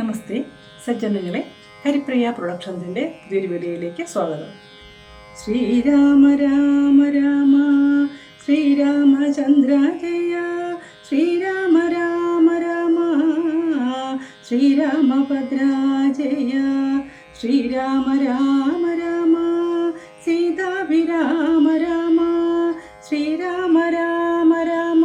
നമസ്തേ. സജ്ജനങ്ങളെ ഹരിപ്രിയ പ്രൊഡക്ഷൻസിന്റെ പുതിയൊരു വീഡിയോയിലേക്ക് സ്വാഗതം. ശ്രീരാമ രാമ രാമ ശ്രീരാമചന്ദ്ര ജയ ശ്രീരാമ രാമ രാമ ശ്രീരാമഭദ്ര ശ്രീരാമ രാമ രാമ സീതാഭിരാമ രാമ ശ്രീരാമ രാമ രാമ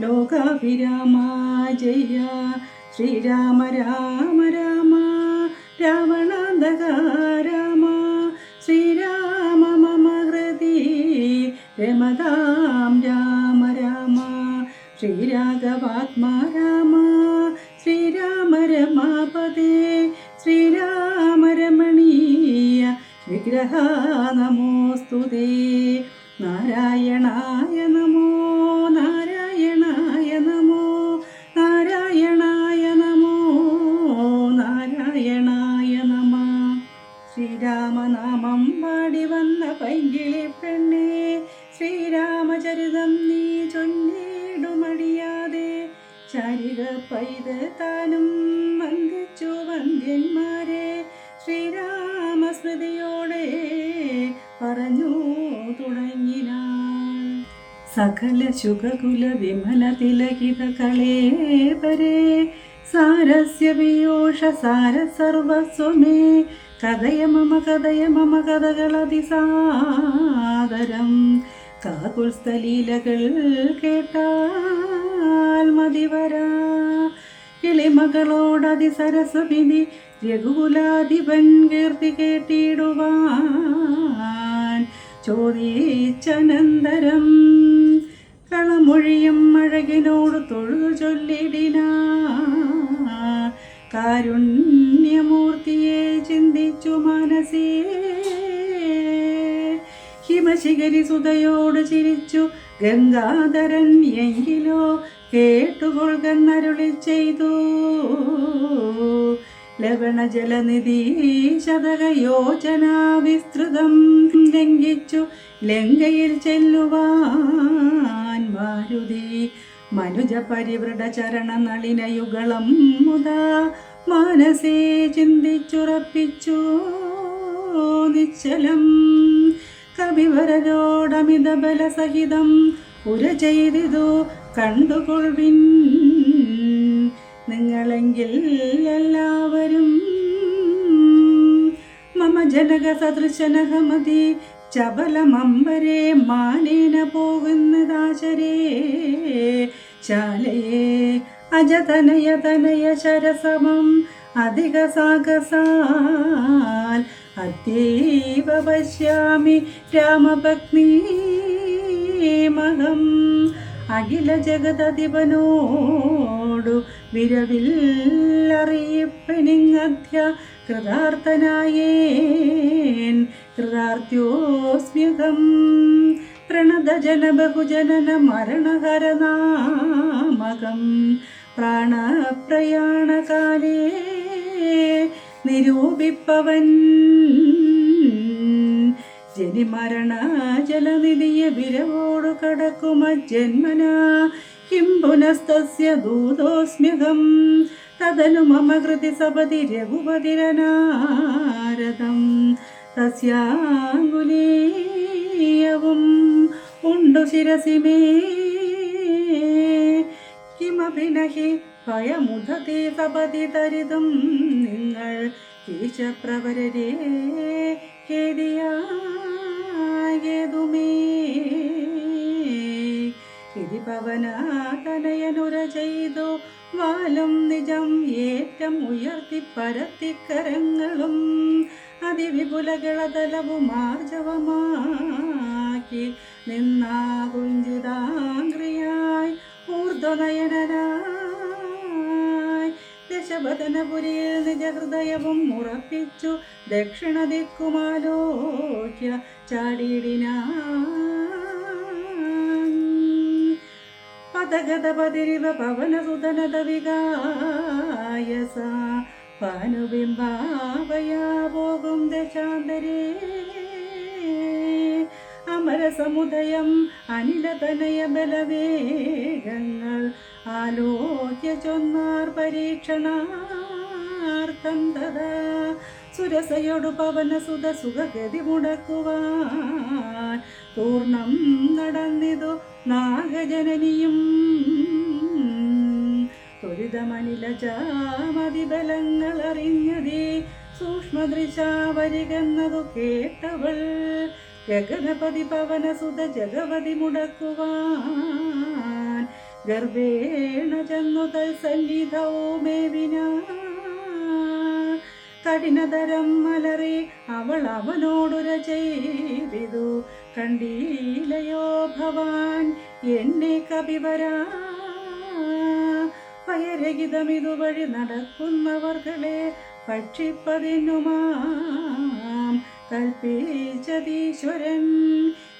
ലോകാഭിരാമ ശ്രീരാമ രാമ രാമ സകല ശുഖകുല വിമല തിലകിത കളേപരേ സാരസ്യ വിയോഷ സാര സർവസ്വമേ കഥയ മമ കഥയ മമ കഥകളതിസാദരം കാകുൽസ്ഥലീലകൾ കേട്ടാൽ മതിവരാ കിളിമകളോടതി സരസ്വമിതി രഘുകുലാധിപൻ കീർത്തി കേട്ടിടുവാൻ. ചോദിച്ചനന്തരം കളമൊഴിയും അഴകിനോട് തൊഴുതു ചൊല്ലിടിനാ. കാരുണ്യമൂർത്തിയെ ചിന്തിച്ചു മനസ്സേ. ഹിമശിഖരി സുതയോട് ചിരിച്ചു ഗംഗാധരൻ എങ്കിലോ കേട്ടുകൊള്ളുകന്നരുളി ചെയ്തു ലവണ ജലനിധി ശതക യോജന വിസ്തൃതം ലംഘിച്ചു ലങ്കയിൽ ചെല്ലുവാൻ മാരുതി. മനുജ പരിവൃഢ ചരണ നളിനയുഗളം മുതാ മനസേ ചിന്തിച്ചുറപ്പിച്ചു നിശ്ചലം. കവിവരരോടമിത ബലസഹിതം ഉര ചെയ്തിതു കണ്ടുകൊൾവിൻ നിങ്ങളെങ്കിൽ എല്ലാവരും മമ ജനക സദൃശനഹമതി ചപലമമ്പരെ മാനേന പോകുന്നതാചരേ. ശാലയെ അജതനയ തനയ ശരസമം. അധിക സാഗസാൽ അദ്യൈവ പശ്യാമി രാമഭഗ്നീ മഹം. അഖില ജഗതധിപനോടു വിരവിൽ അറിയിപ്പനിങ്ങധ്യ കൃതാർത്ഥനായേൻ. കൃതാർത്ഥ്യോസ്മ്യകം പ്രണതജന ബഹുജനന മരണഹരനാമകം. പ്രാണപ്രയാണകാലേ നിരൂപിപ്പവൻ. ജനിമരണ ജലനിധിയ വിരവോടു കടക്കുമ ജന്മന കിം പുനസ്തസ്യ ദൂതോസ്മ്യഹം തദനു മമ കൃതി സപതി രഘുപതിരനാരദം തസ്യാംഗുലീയവും ഉണ്ടു ശിരസി മേ കിമപി നഹി ഭയമുദതി സപതി തരിതും നിങ്ങൾ കീശപ്രവരരേ കേതിയായതുമേ ഇതി പവനാതനയനുര ചെയ്തു വാലും നിജം ഏറ്റം ഉയർത്തി പരത്തിക്കരങ്ങളും അതിവിപുലകളതലവും ആർജവമാക്കി. നിന്നാ കുഞ്ചിതാംഗ്രിയായി ഊർധ്വനയനായി. ദശവദനപുരിയിൽ നിജഹൃദയവും ഉറപ്പിച്ചു. ദക്ഷിണ ദിക്കുമാലോക്യ ചാടിയിടിനാ പദഗതപതിരിവ പവനസുതനത വികായസ പോകും ദശാന്തരേ അമരസമുദയം അനിലതനയ ബലവേഗങ്ങൾ ആലോക്യ ചൊന്നാർ പരീക്ഷണാർത്ഥം തഥാ. സുരസയോടു പവന സുത സുഖഗതി മുടക്കുവാൻ പൂർണം നടന്നിതു നാഗജനനിയും. ത്വരിതമനിലജാമതിബലങ്ങൾ അറിഞ്ഞതേ സൂക്ഷ്മദൃശാവരികെന്നതു കേട്ടവൾ ഗഗനപതി പവന സുത ജഗവതി മുടക്കുവാൻ ഗർഭേണ ചെന്നു തൽസന്നിധവുമേവിന കഠിനതരം മലറി അവൾ അവനോടുര ചെയ്തിതു. കണ്ടീലയോ ഭവാൻ എന്നെ കവിവരാ ഭയരഹിതമിതുവഴി നടക്കുന്നവർകളെ ഭക്ഷിപ്പതിനുമാം കൽപ്പിച്ചതീശ്വരൻ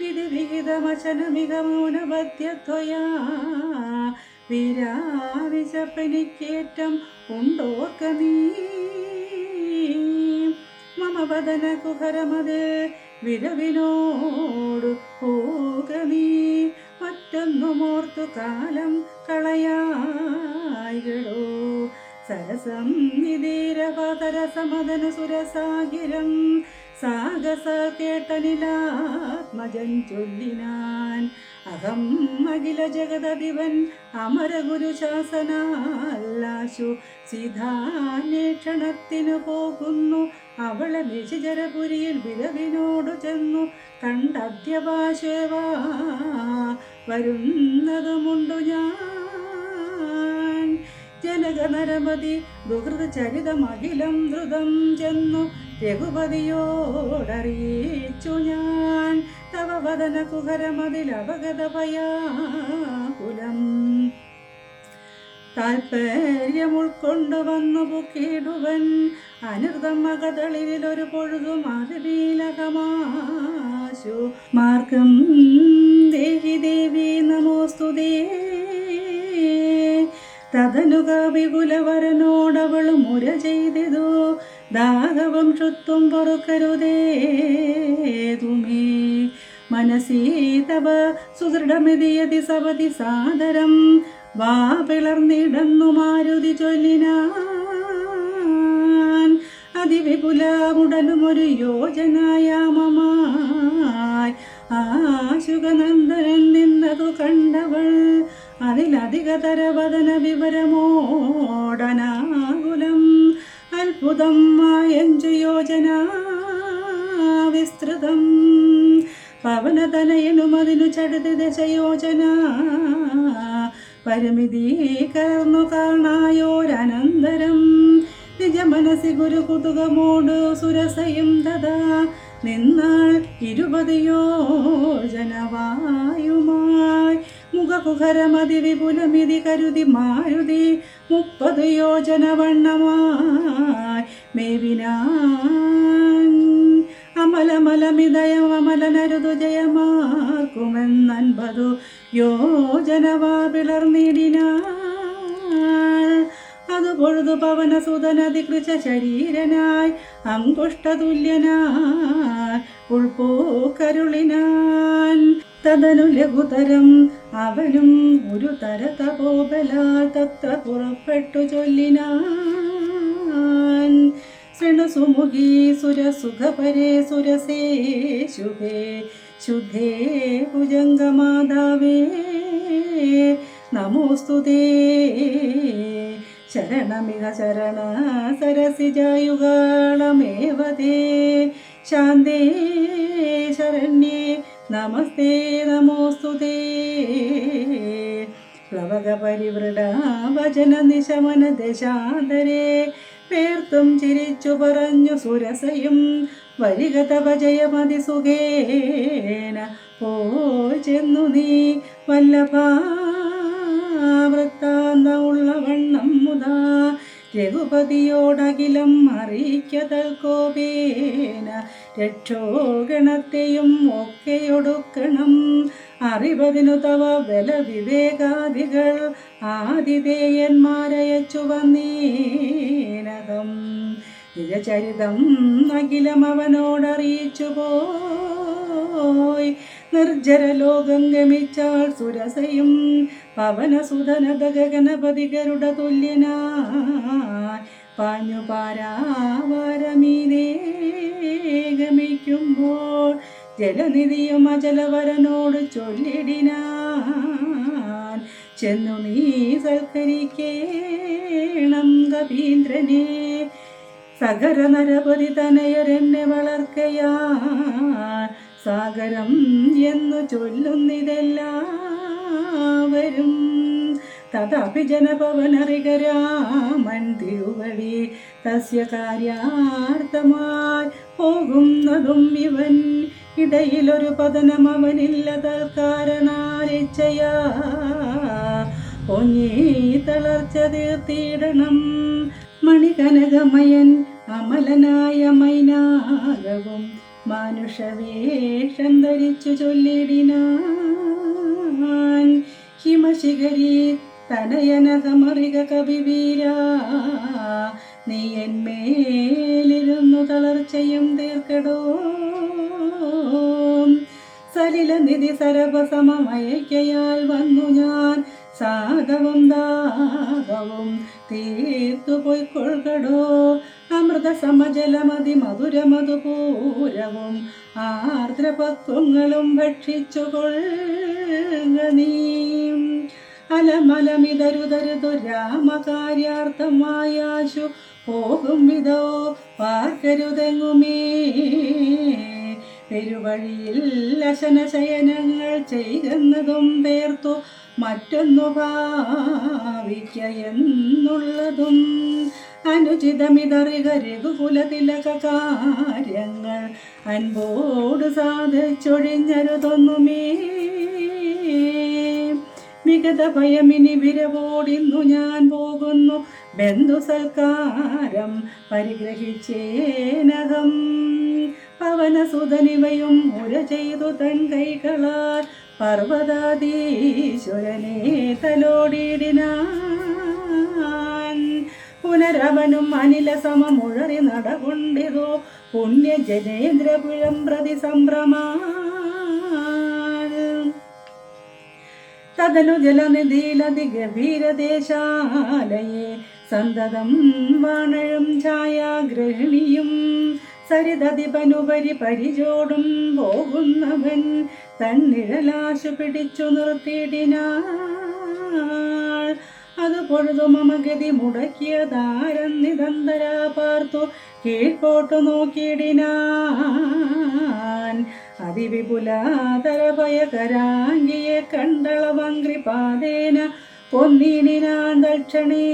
വിധിവിഹിതമശനമിക മൗനബദ്ധ്യത്വയാ വിരാവിശപ്പനിക്കേറ്റം ഉണ്ടോർക്ക നീ? വദന കുഹരമത് വിരവിനോടു പോക നീ മറ്റൊന്നുമോർത്തു കാലം കളയായികളോ. സരസം നിതീരപതരസമദന സുരസാഗിരം സാഗസ കേട്ടനിലാത്മജൻ ചൊല്ലിനാൻ. അഹം അഖില ജഗതദിവൻ അമരഗുരു ശാസനാല്ലാശു സിധാന്വേഷണത്തിനു പോകുന്നു. അവളെ നിശിചരപുരിയിൽ വിരവിനോടു ചെന്നു. കണ്ടദ്യപാശേവ. വരുന്നതുമുണ്ടു ഞാൻ. ജനകനരമതി ദുഹൃത ചരിതമഖിലം ധൃതം ചെന്നു. രഘുപതിയോടറിയിച്ചു ഞാൻ. തവ വദന കുഹരമതിൽ അപഗത ഭയാകുലം താൽപ്പര്യം ഉൾക്കൊണ്ടുവന്നു പുക്കിടുവൻ അനൃതം മകതളിരിൽ ഒരു പൊഴുതും അറിവീലകമാശു. മാർഗം ദേഹി ദേവി നമോസ്തുതേ തതനുക വിപുലവരനോടവളും മുര ചെയ്തിതു. ദാഹവം ക്ഷുത്വം പൊറുക്കരുതേ തുമേ. മനസീ തവ സവതി സാദരം. വാ പിളർന്നിടന്നു മാരുതി ചൊല്ലിനാൻ. അതിവിപുലാമുടലും ഒരു യോജനായാമമായി. ആശുഗനന്ദനൻ നിന്നതു കണ്ടവൾ. അതിലധികതരവദന വിവരമോടനാകുലം. അത്ഭുതം മായഞ്ചു യോജന വിസ്തൃതം. പവനതനയനും അതിനു ചടുതി ദശയോജന. പരിമിതി കർന്നു കാണായോരനന്തരം. നിജ മനസ്സി ഗുരു കുതുകമോട് സുരസയും തഥാ. നിന്നാൾ ഇരുപത് യോജനവായുമായി മുഖകുഹരമതി വിപുലമിതി കരുതി മാരുതി മുപ്പത് യോജന വണ്ണമായി. മേവിനാൻ അമലമലമിതയം അമലനരുതു ജയമാർക്കുമെന്നൻപതു യോജനവാ പിളർന്നിടിനാൾ. അതു പൊഴുതു പവനസുതനധികൃത ശരീരനായി അങ്കുഷ്ടതുല്യനായി ഉൾപോക്കരുളിനാൻ. തദനു ലഘുതരം അവനും ഒരു തരതപോബലാൽ തത്ര പുറപ്പെട്ടു ചൊല്ലിനാൻ. ശൃണുസുമുഖി സുരസുഖപരേ സുരസേ ശുഭേ ശുദ്ധേ ഭുജംഗമാതാവേ. നമോസ്തുതേ ശരണമിഹ ശരണ സരസിജായുഗാളമേവതേ ശാന്തേ ശരണ്യേ നമസ്തേ നമോസ്തുതേ. പ്ലവകപരിവൃട വചന നിശമന ദശാന്തരേ പേർത്തും ചിരിച്ചു പറഞ്ഞു സുരസയും വരികത ഭജയമതി ജയമതി സുഖേന ഓ ചെന്നു നീ വല്ലഭാവൃത്താന്ത ഉള്ള വണ്ണം മുതാ. രഘുപതിയോടകിലം അറിയിക്കതൽ കോപേന രക്ഷോഗണത്തെയും ഒക്കെയൊടുക്കണം. അറിവതിനു തവ ബല വിവേകാദികൾ ആതിഥേയന്മാരയച്ചു വന്നീനകം. നിജചരിതം അഖിലം അവനോടറിയിച്ചു പോയി നിർജര ലോകം ഗമിച്ചാൾ സുരസയും. പവനസുധനത ഗഗനപതി ഗരുഡ തുല്യനായി. പാഞ്ഞു പാരാവാരമീനേ ഗമിക്കുമ്പോൾ ജലനിധിയും അജലവരനോട് ചൊല്ലിടിനാൻ. ചെന്നു നീ സൽക്കരിക്കേണം കവീന്ദ്രനെ സകര നരപതി തനയരെന്നെ വളർക്കയാൻ. സാഗരം എന്നു ചൊല്ലുന്നിതെല്ലാവരും. തഥാപി ജനപവനറികരാമൻ തിരുവടി തസ്യ കാര്യാർത്ഥമായി പോകുന്നതും ഇവൻ. ഇടയിലൊരു പതനം അവനില്ല തൽക്കാരണാലിച്ചയാ പൊങ്ങി തളർച്ച തീർത്തിയിടണം മണികനകമയൻ അമലനായ മൈനാകവും മാനുഷവേഷം ധരിച്ചു ചൊല്ലിടിനാൻ ഹിമശിഖരി തനയന സമറിക കവിവീര. നീ എന്മേലിരുന്നു തളർച്ചയും തീർക്കടോ സലില നിധി സരഭസമയക്കയാൽ വന്നു ഞാൻ. സാധവും ദാഹവും തീർത്തു പോയിക്കൊള്ളുകടോ അമൃത സമജലമതി മധുരമധുപൂരവും ആർദ്രപത്വങ്ങളും ഭക്ഷിച്ചു കൊള്ളുക നീ. അലമലമിതരുതരുതു രാമകാര്യാർത്ഥമായാശു. പോകും വിധോ പാർക്കരുതെങ്ങുമേ. പെരുവഴിയിൽ ലശനശയനങ്ങൾ ചെയ്യുന്നതും പേർത്തു മറ്റൊന്നു ഭാവിക്ക എന്നുള്ളതും കാര്യങ്ങൾ അൻപോട് സാധിച്ചൊഴിഞ്ഞരുതൊന്നുമേ വിഗത ഭയമിനി വിരവോടിന്നു ഞാൻ പോകുന്നു. ബന്ധു സൽക്കാരം പരിഗ്രഹിച്ചേനകം പവനസുതനിവയും മുര ചെയ്തു തൻ കൈകളാൽ പർവതാദീശ്വരനെ തലോടിയിടിനാൻ. പുനരവനും അനില സമമുഴറി നടകൊണ്ടിതോ. പുണ്യ ജനേന്ദ്രപുഴം പ്രതി സംഭ്രമാൻ തദനു ജലനിധിയിലതി ഗഭീരദേശാലയെ സന്തതം വാണഴും ഛായാഗ്രഹിണിയും സരിതതിപനുപരി പരിചോടും പോകുന്നവൻ തന്നിഴലാശു പിടിച്ചു നിർത്തിയിടിനാൾ. അത് പൊഴുതു മമഗതി മുടക്കിയ താരം നിതന്തരാ പാർത്തു കീഴ്പോട്ടു നോക്കിയിടിനാൻ. അതിവിപുലാതര ഭയകരാംഗിയെ കണ്ടളവങ്ക്രിപാതേന പൊന്നിനാൻ ദക്ഷണേ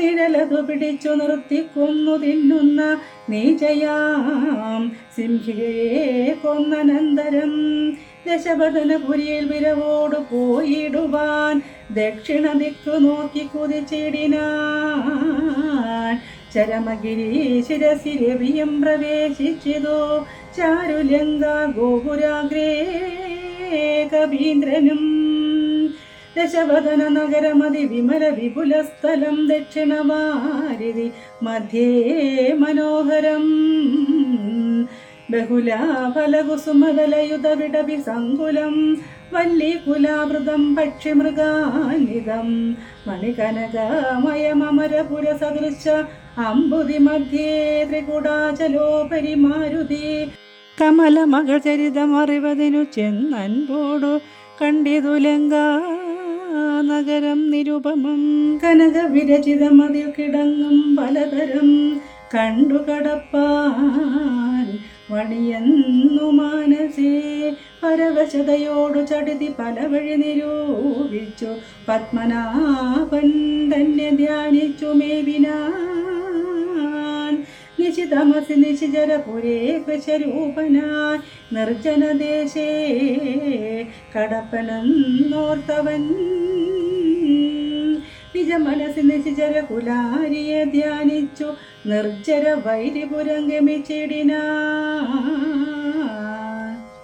നിഴലതു പിടിച്ചു നിർത്തിക്കൊന്നു തിന്നുന്ന നീചയാം സിംഹികയെ കൊന്നനന്തരം. ദശപഥനപുരിയിൽ വിരവോട് പോയിടുവാൻ ദക്ഷിണ ദിക്കു നോക്കി കുതിച്ചിടിനാൻ ചരമഗിരി ശിരസി രവിയും പ്രവേശിച്ചിതോ ചാരുലങ്ക ഗോപുരാഗ്രേ കവീന്ദ്രനും. ദശവദന നഗരമതി വിമല വിപുല സ്ഥലം ദക്ഷിണവാരിധി മധ്യേ മനോഹരം. ബഹുല ഫലകുസുമതലയുത വിടവി സങ്കുലം വല്ലികുലാവൃതം പക്ഷിമൃഗാനിതം മണികനകമയമരപുര സദൃശ അമ്പുതി മധ്യേ ത്രികുടാചലോപരി മാരുതി കമലമകൾ ചരിതമറിവതിനു ചെന്നൻപോടു കണ്ടിതുലങ്ക നഗരം നിരുപമം. കനക വിരചിതമതിൽ കിടങ്ങും പലതരം കണ്ടു കടപ്പാൻ വണിയെന്നു മാനസേ പരവശതയോടു ചടുതി പല വഴി നിരൂപിച്ചു. പത്മനാഭൻ തന്നെ ധ്യാനിച്ചു മേവിനാൻ. നിശിതമസി നിശിചരപുരേ കൃശരൂപനായി നിർജനദേശേ കടപ്പനെന്നോർത്തവൻ. നിജ മനസ്സി നിശിചര കുലാരിയെ ധ്യാനിച്ചു. നിർജര വൈരി ഗമിച്ചിടിന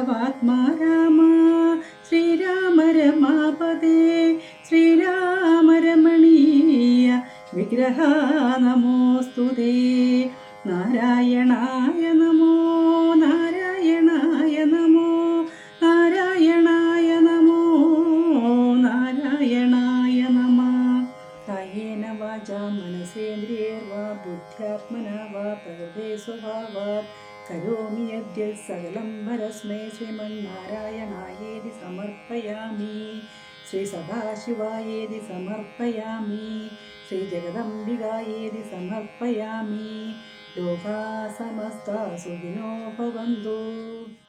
ശ്രീരാഘവാത്മാ രാമ ശ്രീരാമ രമാപദേ ശ്രീരാമ രമണീയ വിഗ്രഹ नि अद्य सकलं श्रीमन्नारायणाय यदि समर्पयामि। श्रीसदाशिवाय यदि समर्पयामि। लोका समस्ता सुखिनो भवन्तु।